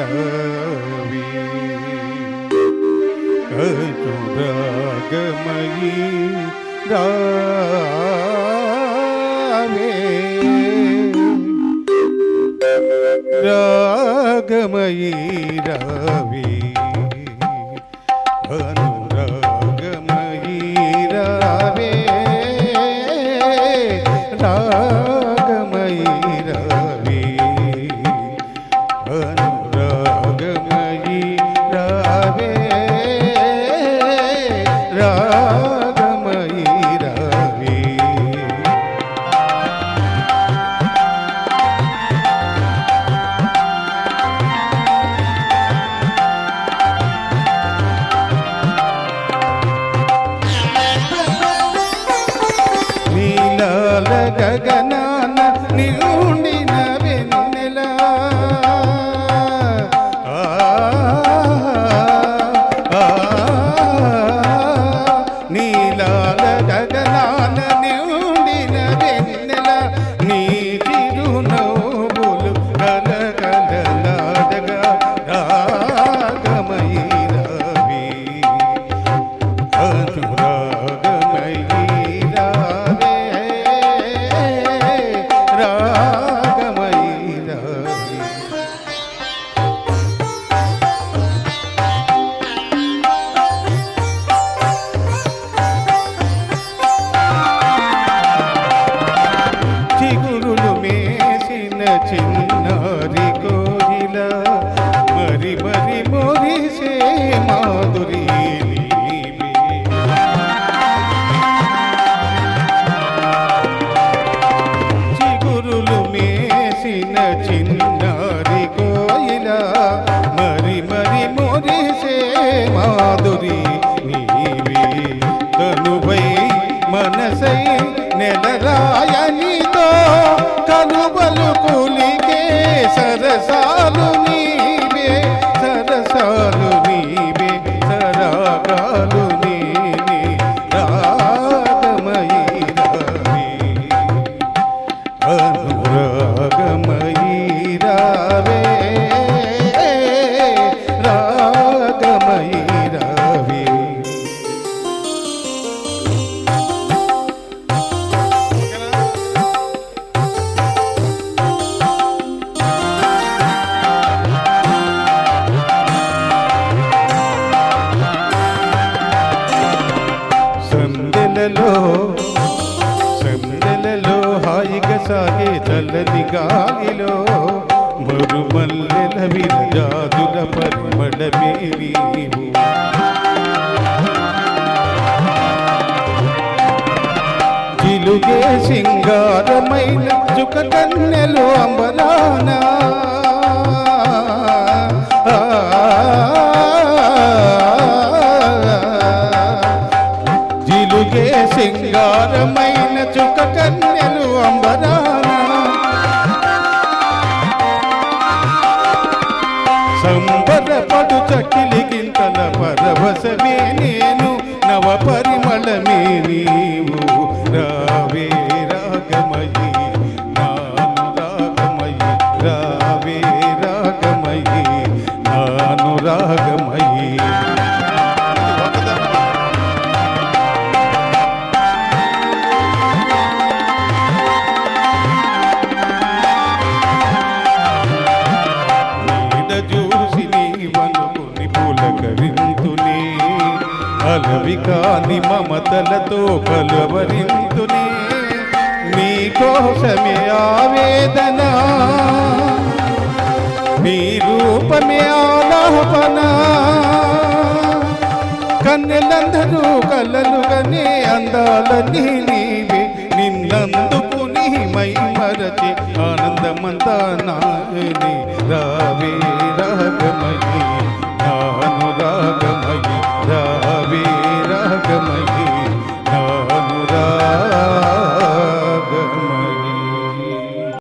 ഭൈരവി കരുണാഗമയി രാവേ രാഗമയി രാവി. അനു గగనాన నిండిన గురులు మేసిన చిన్నారి కోయిల మరి మరి మొరిసే మాధురి చిగురులు మేసిన చిన్నారి కోయిల మరి మరి మొరిసే మాధురి నీవే. తనువై మనసై నెలరాయనితో సరసాలు నీవే సరసాలు నీవే సరాగాలు నీవే రాగమయీ రవి సాగే చల్లని గాలిలో మరుమల్లెల విరజాదుల పరిమళమే నీవు. జిలుగే సింగారమైన చుక కన్నెలు అంబరానా. జిలుగే సింగారమైన చుక కన్నెలు అంబరానా సంబరపడు చకిలి గింతల పరవశమే నేను నవ పరిమళమే నీవు రావే రాగమయి పులకరింతుని అలవికాని మమతలతో కలవరింతుని నీ కోసమే ఆవేదన నీ రూపమే ఆలాపన. కన్నెలందరూ కలలుగానే అందాలని నీవే నిన్నందుకు నీ మై మరచి ఆనందమంతా నాని రా.